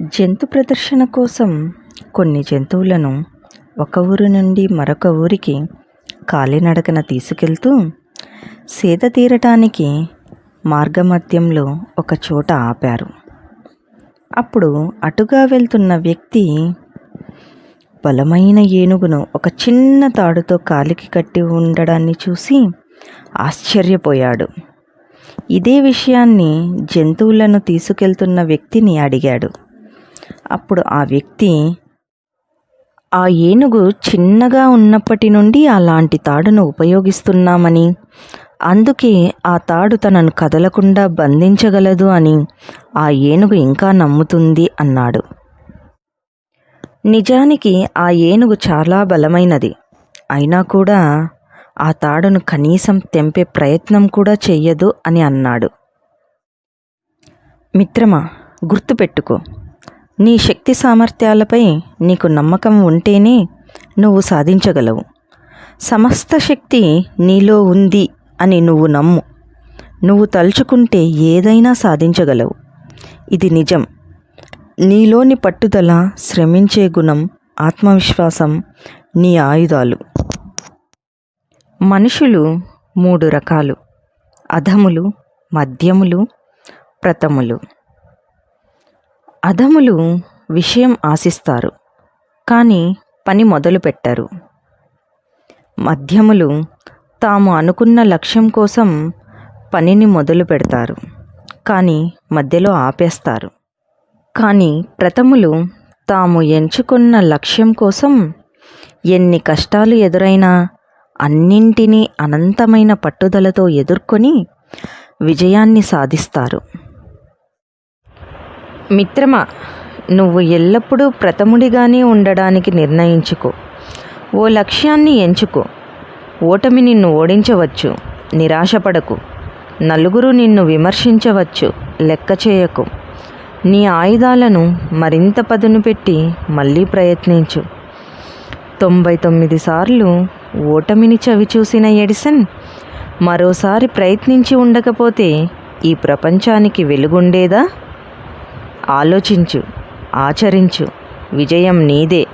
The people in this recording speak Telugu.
జంతు ప్రదర్శన కోసం కొన్ని జంతువులను ఒక ఊరి నుండి మరొక ఊరికి కాలినడకన తీసుకెళ్తూ సేద తీరటానికి మార్గమధ్యంలో ఒక చోట ఆపారు. అప్పుడు అటుగా వెళ్తున్న వ్యక్తి బలమైన ఏనుగును ఒక చిన్న తాడుతో కాలికి కట్టి ఉండడాన్ని చూసి ఆశ్చర్యపోయాడు. ఇదే విషయాన్ని జంతువులను తీసుకెళ్తున్న వ్యక్తిని అడిగాడు. అప్పుడు ఆ వ్యక్తి ఆ ఏనుగు చిన్నగా ఉన్నప్పటి నుండి అలాంటి తాడును ఉపయోగిస్తున్నామని అందుకే ఆ తాడు తనను కదలకుండా బంధించగలదు అని ఆ ఏనుగు ఇంకా నమ్ముతుంది అన్నాడు. నిజానికి ఆ ఏనుగు చాలా బలమైనది. అయినా కూడా ఆ తాడును కనీసం తెంపే ప్రయత్నం కూడా చెయ్యదు అని అన్నాడు. మిత్రమా గుర్తుపెట్టుకో. నీ శక్తి సామర్థ్యాలపై నీకు నమ్మకం ఉంటేనే నువ్వు సాధించగలవు. సమస్త శక్తి నీలో ఉంది అని నువ్వు నమ్ము. నువ్వు తలుచుకుంటే ఏదైనా సాధించగలవు. ఇది నిజం. నీలోని పట్టుదల శ్రమించే గుణం ఆత్మవిశ్వాసం నీ ఆయుధాలు. మనుషులు మూడు రకాలు. అధములు మధ్యములు ప్రథములు. అధములు విషయం ఆశిస్తారు కానీ పని మొదలు పెట్టరు మధ్యములు తాము అనుకున్న లక్ష్యం కోసం పనిని మొదలు పెడతారు కానీ మధ్యలో ఆపేస్తారు. కానీ ప్రథములు తాము ఎంచుకున్న లక్ష్యం కోసం ఎన్ని కష్టాలు ఎదురైనా అన్నింటినీ అనంతమైన పట్టుదలతో ఎదుర్కొని విజయాన్ని సాధిస్తారు. మిత్రమా నువ్వు ఎల్లప్పుడూ ప్రథముడిగానే ఉండడానికి నిర్ణయించుకో. ఓ లక్ష్యాన్ని ఎంచుకో. ఓటమి నిన్ను ఓడించవచ్చు నిరాశపడకు. నలుగురు నిన్ను విమర్శించవచ్చు లెక్క చేయకు. నీ ఆయుధాలను మరింత పదును పెట్టి మళ్ళీ ప్రయత్నించు. తొంభై తొమ్మిది సార్లు ఓటమిని చవిచూసిన ఎడిసన్ మరోసారి ప్రయత్నించి ఉండకపోతే ఈ ప్రపంచానికి వెలుగుండేదా? ఆలోచించు ఆచరించు విజయం నీదే.